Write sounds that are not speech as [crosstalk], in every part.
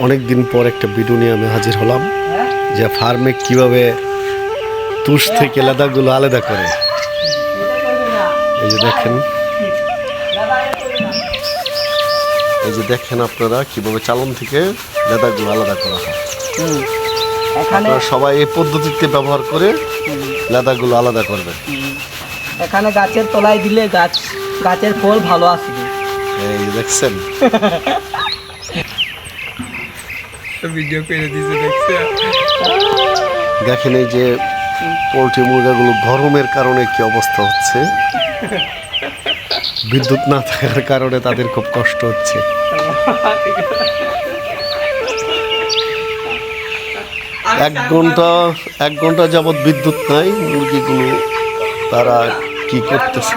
অনেক দিন পর একটা ভিডিও নিয়ে আমি হাজির হলাম যে ফার্মে কীভাবে তুষ থেকে লেদাগুলো আলাদা করে। এই যে দেখেন। এই যে দেখেন আপনারা কীভাবে চালন থেকে লেদাগুলো আলাদা করা হয়। আপনারা সবাই এই পদ্ধতিতে ব্যবহার করে লেদাগুলো আলাদা করবেন। এখানে গাছের তলায় দিলে গাছ গাছের ফল ভালো আসবে। এই দেখছেন? [laughs] ভিডিও করে দেখছে? দেখেন এই যে পোলট্রি মুরগাগুলো গরমের কারণে কি অবস্থা হচ্ছে? বিদ্যুৎ না থাকার কারণে তাদের খুব কষ্ট হচ্ছে। এক ঘণ্টা এক ঘণ্টা যাবৎ বিদ্যুৎ নাই, মুরগিগুলো তারা কি করতেছে?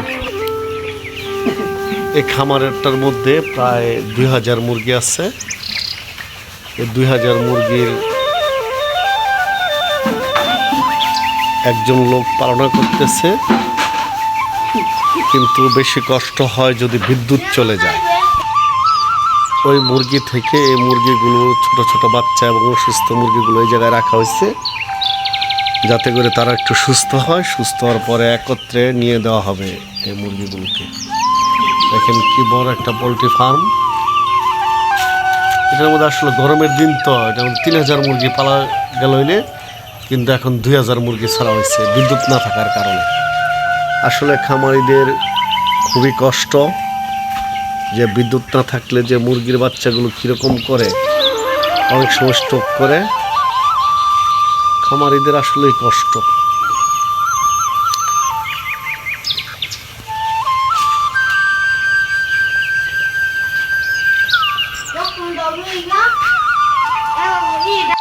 এই খামারেরটার মধ্যে প্রায় দুই হাজার মুরগি আছে। দুই হাজার মুরগির একজন লোক পালনা করতেছে, কিন্তু বেশি কষ্ট হয় যদি বিদ্যুৎ চলে যায়। ওই মুরগি থেকে এই মুরগিগুলো, ছোট ছোট বাচ্চা এবং অসুস্থ মুরগিগুলো এই জায়গায় রাখা হয়েছে, যাতে করে তারা একটু সুস্থ হয়। সুস্থ হওয়ার পরে একত্রে নিয়ে দেওয়া হবে এই মুরগিগুলোকে। দেখেন কি বড় একটা পোলট্রি ফার্ম। এটার মধ্যে আসলে গরমের দিন তো মধ্যে তিন হাজার মুরগি পালা গেল হইলে, কিন্তু এখন দুই হাজার মুরগি ছাড়া হয়েছে, বিদ্যুৎ না থাকার কারণে। আসলে খামারিদের খুবই কষ্ট যে বিদ্যুৎ না থাকলে যে মুরগির বাচ্চাগুলো কীরকম করে, অনেক সময় স্ট্রোক করে। খামারিদের আসলেই কষ্ট। comida. é.